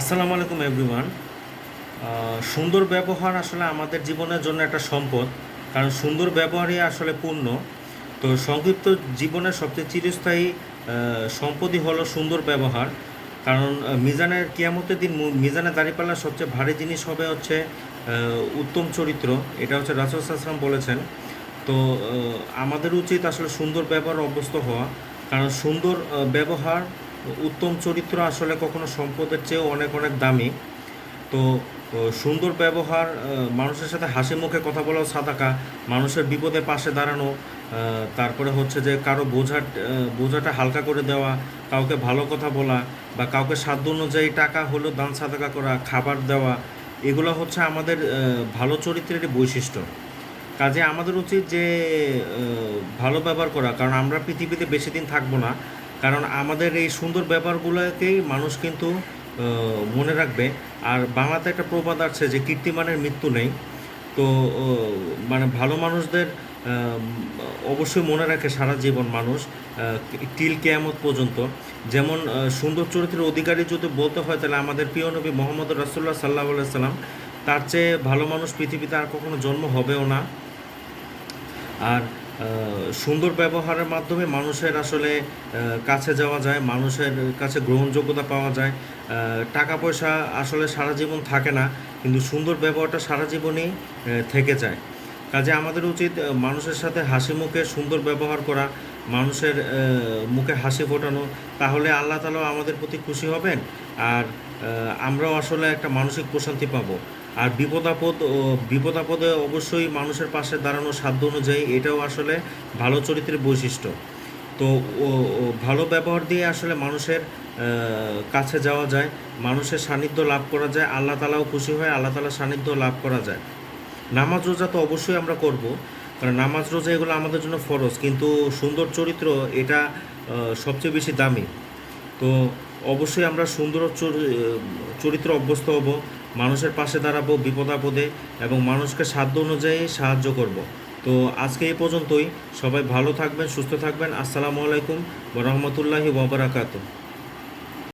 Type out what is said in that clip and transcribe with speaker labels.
Speaker 1: আসসালামু আলাইকুম এভরিওয়ান সুন্দর ব্যবহার আসলে আমাদের জীবনের জন্য একটা সম্পদ, কারণ সুন্দর ব্যবহারই আসলে পূর্ণ। তো সংক্ষিপ্ত জীবনের সবচেয়ে চিরস্থায়ী সম্পদই হলো সুন্দর ব্যবহার। কারণ মিজানের কিয়ামতের দিন মিজানের দাঁড়িপাল্লার সবচেয়ে ভারী জিনিস হবে হচ্ছে উত্তম চরিত্র। এটা হচ্ছে রাসুল সাসলাম বলেছেন। তো আমাদের উচিত আসলে সুন্দর ব্যবহার অভ্যস্ত হওয়া। কারণ সুন্দর ব্যবহার উত্তম চরিত্র আসলে কখনো সম্পদের চেয়েও অনেক অনেক দামি। তো সুন্দর ব্যবহার মানুষের সাথে হাসি মুখে কথা বলাও সাদাকা, মানুষের বিপদে পাশে দাঁড়ানো তারপরে হচ্ছে যে কারও বোঝা বোঝাটা হালকা করে দেওয়া, কাউকে ভালো কথা বলা বা কাউকে সাধ্য অনুযায়ী টাকা হলো দান সাদাকা করা, খাবার দেওয়া, এগুলো হচ্ছে আমাদের ভালো চরিত্রের বৈশিষ্ট্য। কাজে আমাদের উচিত যে ভালো ব্যবহার করা, কারণ আমরা পৃথিবীতে বেশি দিন থাকব না। কারণ আমাদের এই সুন্দর ব্যাপারগুলোকেই মানুষ কিন্তু মনে রাখবে। আর বাংলাতে একটা প্রবাদ আছে যে কীর্তিমানের মৃত্যু নেই। তো মানে ভালো মানুষদের অবশ্যই মনে রাখে সারা জীবন মানুষ টিল কেয়ামত পর্যন্ত। যেমন সুন্দর চরিত্রের অধিকারী যদি বলতে হয়, তাহলে আমাদের প্রিয় নবী মোহাম্মদ রাসুল্লাহ সাল্লাহ সাল্লাম তার চেয়ে ভালো মানুষ পৃথিবীতে আর কখনো জন্ম হবেও না। আর সুন্দর ব্যবহারের মাধ্যমে মানুষের আসলে কাছে যাওয়া যায়, মানুষের কাছে গ্রহণযোগ্যতা পাওয়া যায়। টাকা পয়সা আসলে সারা জীবন থাকে না, কিন্তু সুন্দর ব্যবহারটা সারা জীবনই থেকে যায়। কাজে আমাদের উচিত মানুষের সাথে হাসি মুখে সুন্দর ব্যবহার করা, মানুষের মুখে হাসি ফোটানো, তাহলে আল্লাহ তালাও আমাদের প্রতি খুশি হবেন। আর আমরাও আসলে একটা মানসিক প্রশান্তি পাবো। আর বিপদাপদ বিপদাপদে অবশ্যই মানুষের পাশে দাঁড়ানো সাধ্য অনুযায়ী এটাও আসলে ভালো চরিত্রের বৈশিষ্ট্য। তো ভালো ব্যবহার দিয়ে আসলে মানুষের কাছে যাওয়া যায়, মানুষের সান্নিধ্য লাভ করা যায়, আল্লাহ তালাও খুশি হয় আল্লাহ তালার সান্নিধ্য লাভ করা যায়। নামাজ রোজা তো অবশ্যই আমরা করব, কারণ নামাজ রোজা এগুলো আমাদের জন্য ফরজ, কিন্তু সুন্দর চরিত্র এটা সবচেয়ে বেশি দামি। তো অবশ্যই আমরা সুন্দর চরি- চরিত্র অভ্যস্ত হব, মানুষের পাশে দাঁড়াবো বিপদাপদে, এবং মানুষকে সাধ্য অনুযায়ী সাহায্য করব। তো আজকে এই পর্যন্তই, সবাই ভালো থাকবেন, সুস্থ থাকবেন, আসসালামু আলাইকুম রহমতুল্লাহি ওবরাকাতু